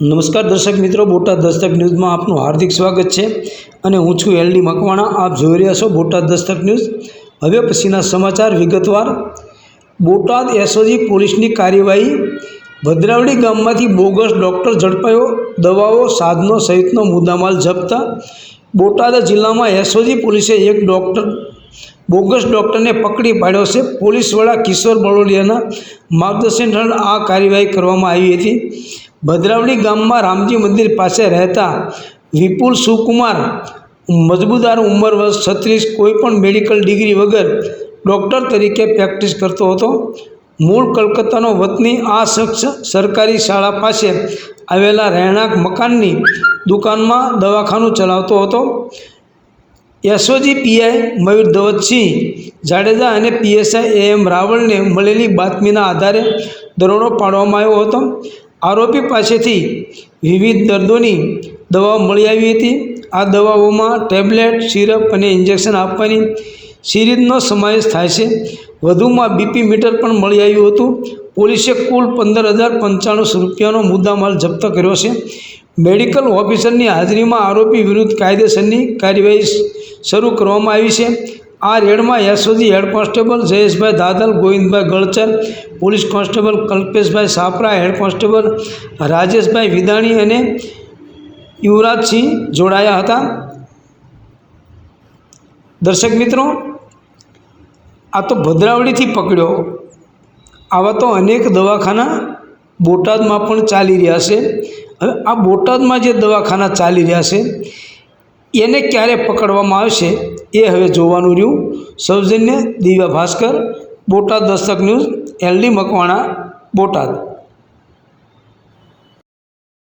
નમસ્કાર દર્શક મિત્રો, બોટાદ દસ્તક ન્યૂઝમાં આપનું હાર્દિક સ્વાગત છે અને હું છું એલડી મકવાણા. આપ જોઈ રહ્યા છો બોટાદ દસ્તક ન્યૂઝ. હવે પછીના સમાચાર વિગતવાર. બોટાદ એસઓજી પોલીસની કાર્યવાહી. ભદ્રાવડી ગામમાંથી બોગસ ડૉક્ટર ઝડપાયો. દવાઓ, સાધનો સહિતનો મુદ્દામાલ જપ્ત. બોટાદ જિલ્લામાં એસઓજી પોલીસે એક ડૉક્ટર, બોગસ ડૉક્ટરને પકડી પાડ્યો છે. પોલીસ વડા કિશોર બળોડિયાના માર્ગદર્શન હેઠળ આ કાર્યવાહી કરવામાં આવી હતી. ભદ્રાવડી ગામમાં રામજી મંદિર પાસે રહેતા વિપુલ સુકુમાર, મજબૂદાર ઉંમર વર્ષ છત્રીસ કોઈપણ મેડિકલ ડિગ્રી વગર ડૉક્ટર તરીકે પ્રેક્ટિસ કરતો હતો. મૂળ કલકત્તાનો વતની આ શખ્સ સરકારી શાળા પાસે આવેલા રહેણાંક મકાનની દુકાનમાં દવાખાનું ચલાવતો હતો. એસઓજી પીઆઈ મયુર ધવતસિંહ, જાડેજા અને પીએસઆઈ એ એમ રાવળને મળેલી બાતમીના આધારે દરોડો પાડવામાં આવ્યો હતો. આરોપી પાસેથી વિવિધ દર્દોની દવાઓ મળી આવી હતી. આ દવાઓમાં ટેબ્લેટ, સિરપ અને ઇન્જેક્શન આપવાની સિરીઝનો સમાવેશ થાય છે. વધુમાં બીપી મીટર પણ મળી આવ્યું હતું. પોલીસે કુલ પંદર હજાર પંચાણું રૂપિયાનો મુદ્દામાલ જપ્ત કર્યો છે. મેડિકલ ઓફિસરની હાજરીમાં આરોપી વિરુદ્ધ કાયદેસરની કાર્યવાહી શરૂ કરવામાં આવી છે. આ રેડમાં SOG head constable Jayeshbhai Dadal, Govindbhai Galchar police constable Kalpeshbhai Sapra, head constable Rajeshbhai Vidani અને યુવરાજસિંહ જોડાયા હતા. દર્શક મિત્રો, આ તો ભદ્રાવળીથી પકડ્યો. આવા તો અનેક દવાખાના બોટાદમાં પણ ચાલી રહ્યા છે. હવે આ બોટાદમાં જે દવાખાના ચાલી રહ્યા છે એને ક્યારે પકડવામાં આવશે એ હવે જોવાનું રહ્યું. સૌજન્ય દિવ્યા ભાસ્કર, બોટાદ દસ્તક ન્યૂઝ, એલડી મકવાણા, બોટાદ.